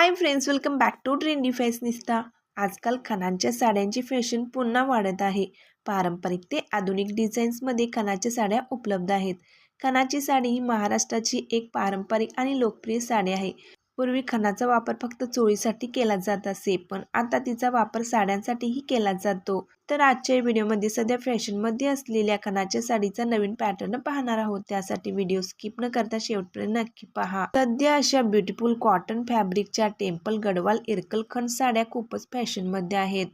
Hi friends welcome back to trendy fashionista आजकाल खणांच्या साड्यांची फॅशन पुन्हा वाढत आहे. पारंपरिक ते आधुनिक डिझाईन्समध्ये खणाच्या साड्या उपलब्ध आहेत. खणाची साडी ही महाराष्ट्राची एक पारंपरिक आणि लोकप्रिय साडी आहे. पूर्वी खणाचा वापर फक्त चोळीसाठी केला जात असे पण आता तिचा वापर साड्यांसाठीही केला जातो. तर आजच्या व्हिडिओमध्ये सध्या फॅशनमध्ये असलेल्या खणाच्या साडीचा नवीन पॅटर्न पाहणार आहोत. त्यासाठी व्हिडिओ स्किप न करता शेवटपर्यंत नक्की पहा. सध्या अशा ब्युटिफुल कॉटन फॅब्रिकच्या टेम्पल गडवाल इरकल खण साड्या खूपच फॅशनमध्ये आहेत.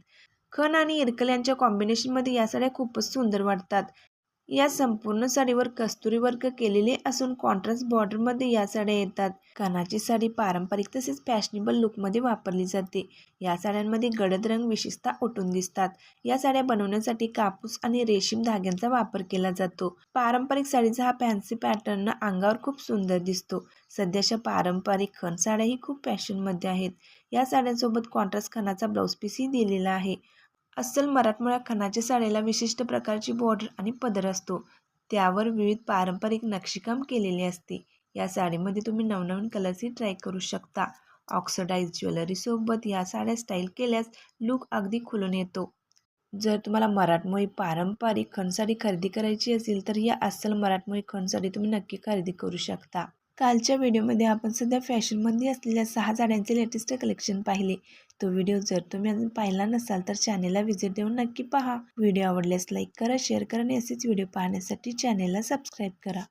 खण आणि इरकल यांच्या कॉम्बिनेशनमध्ये या साड्या खूपच सुंदर वाटतात. या संपूर्ण साडीवर कस्तुरी वर्क केलेले असून कॉन्ट्रास्ट बॉर्डरमध्ये या साड्या येतात. कानाची साडी पारंपरिक तसेच फॅशनेबल लुकमध्ये वापरली जाते. या साड्यांमध्ये गडद रंग विशेषतः उठून दिसतात. या साड्या बनवण्यासाठी कापूस आणि रेशीम धाग्यांचा वापर केला जातो. पारंपरिक साडीचा हा फॅन्सी पॅटर्न अंगावर खूप सुंदर दिसतो. सध्याच्या पारंपरिक खण साड्याही खूप फॅशनमध्ये आहेत. या साड्यांसोबत कॉन्ट्रास्ट खणाचा ब्लाऊज पीसही दिलेला आहे. अस्सल मराठमोळ्या खणाच्या साडीला विशिष्ट प्रकारची बॉर्डर आणि पदर असतो. त्यावर विविध पारंपरिक नक्षीकाम केलेले असते. या साडीमध्ये तुम्ही नवनवीन कलर्सही ट्राय करू शकता. ऑक्सिडाईज ज्वेलरीसोबत या साड्या स्टाईल केल्यास लुक अगदी खुलून येतो. जर तुम्हाला मराठमोळी पारंपरिक खणसाडी खरेदी करायची असेल तर या अस्सल मराठमोळी खणसाडी तुम्ही नक्की खरेदी करू शकता. कालच्या व्हिडिओमध्ये आपण सध्या फॅशनमध्ये असलेल्या सहा साड्यांचे लेटेस्ट कलेक्शन पाहिले. तो व्हिडिओ जर तुम्ही अजून पाहिला नसाल तर चॅनेलला व्हिजिट देऊन नक्की पहा. व्हिडिओ आवडल्यास लाईक करा शेअर करा आणि असेच व्हिडिओ पाहण्यासाठी चॅनेलला सबस्क्राईब करा.